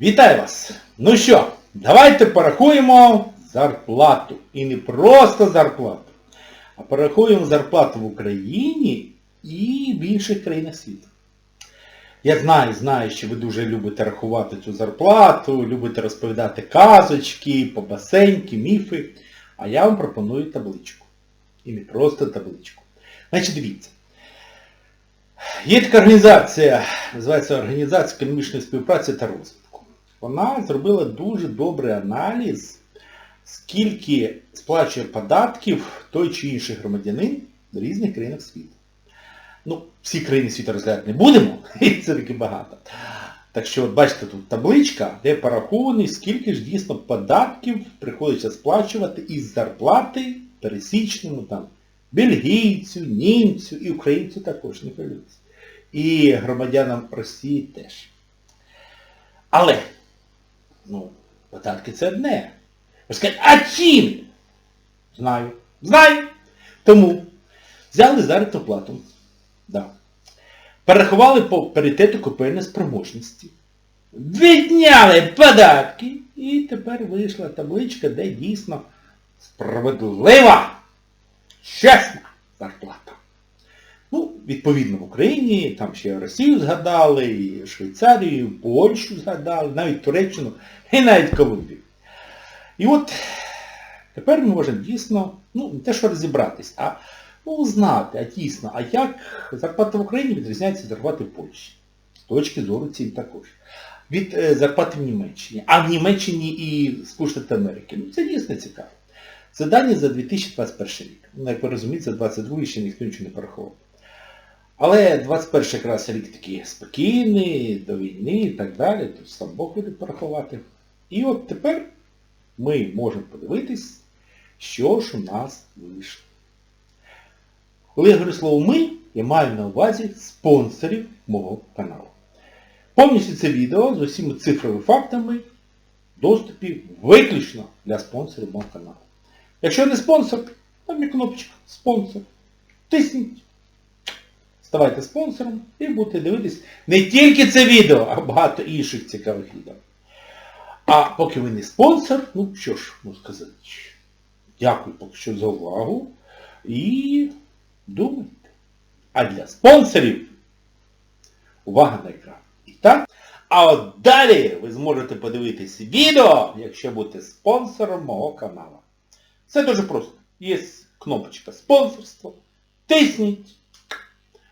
Вітаю вас! Ну що, давайте порахуємо зарплату. І не просто зарплату, а порахуємо зарплату в Україні і в інших країнах світу. Я знаю, знаю, що ви дуже любите рахувати цю зарплату, любите розповідати казочки, побасеньки, міфи. А я вам пропоную табличку. І не просто табличку. Значить, дивіться. Є така організація, називається Організація економічної співпраці та розвитку. Вона зробила дуже добрий аналіз, скільки сплачує податків той чи інший громадянин в різних країнах світу. Ну, всі країни світу розглядати не будемо, і це таки багато. Так що, от бачите, тут табличка, де порахований, скільки ж дійсно податків приходиться сплачувати із зарплати пересічному там бельгійцю, німцю і українцю також, не хвилюйтесь. І громадянам Росії теж. Але, ну, податки це одне. Ви скажете, а чим? Знаю. Знаю. Тому взяли заробітну плату. Да. Перерахували по паритету купельної спроможності. Відняли податки. І тепер вийшла табличка, де дійсно справедлива, чесна зарплата. Відповідно, в Україні, там ще Росію згадали, і Швейцарію, і Польщу згадали, навіть Туреччину, і навіть Колумбію. І от тепер ми можемо дійсно, ну, не те, що розібратись, а ну, знати, а дійсно, а як зарплата в Україні відрізняється від зарплати в Польщі. З точки зору цін також. Від е, зарплати в Німеччині. А в Німеччині і Сполучених Америки. Ну, це дійсно цікаво. Це дані за 2021 рік. Ну, як ви розумієте, за 22 ще ніхто нічого не порахував. Але 21 якраз рік такий спокійний, до війни і так далі, тут сам Бог буде порахувати. І от тепер ми можемо подивитись, що ж у нас вийшло. Коли я говорю слово ми, я маю на увазі спонсорів мого каналу. Повністю це відео з усіма цифровими фактами в доступі виключно для спонсорів мого каналу. Якщо не спонсор, там є кнопочка спонсор. Тисніть. Ставайте спонсором і будете дивитись не тільки це відео, а багато інших цікавих відео. А поки ви не спонсор, ну що ж, можу сказати, дякую поки що за увагу і думайте. А для спонсорів увага на екран. І так. А от далі ви зможете подивитись відео, якщо будете спонсором мого каналу. Все дуже просто. Є кнопочка спонсорство. Тисніть.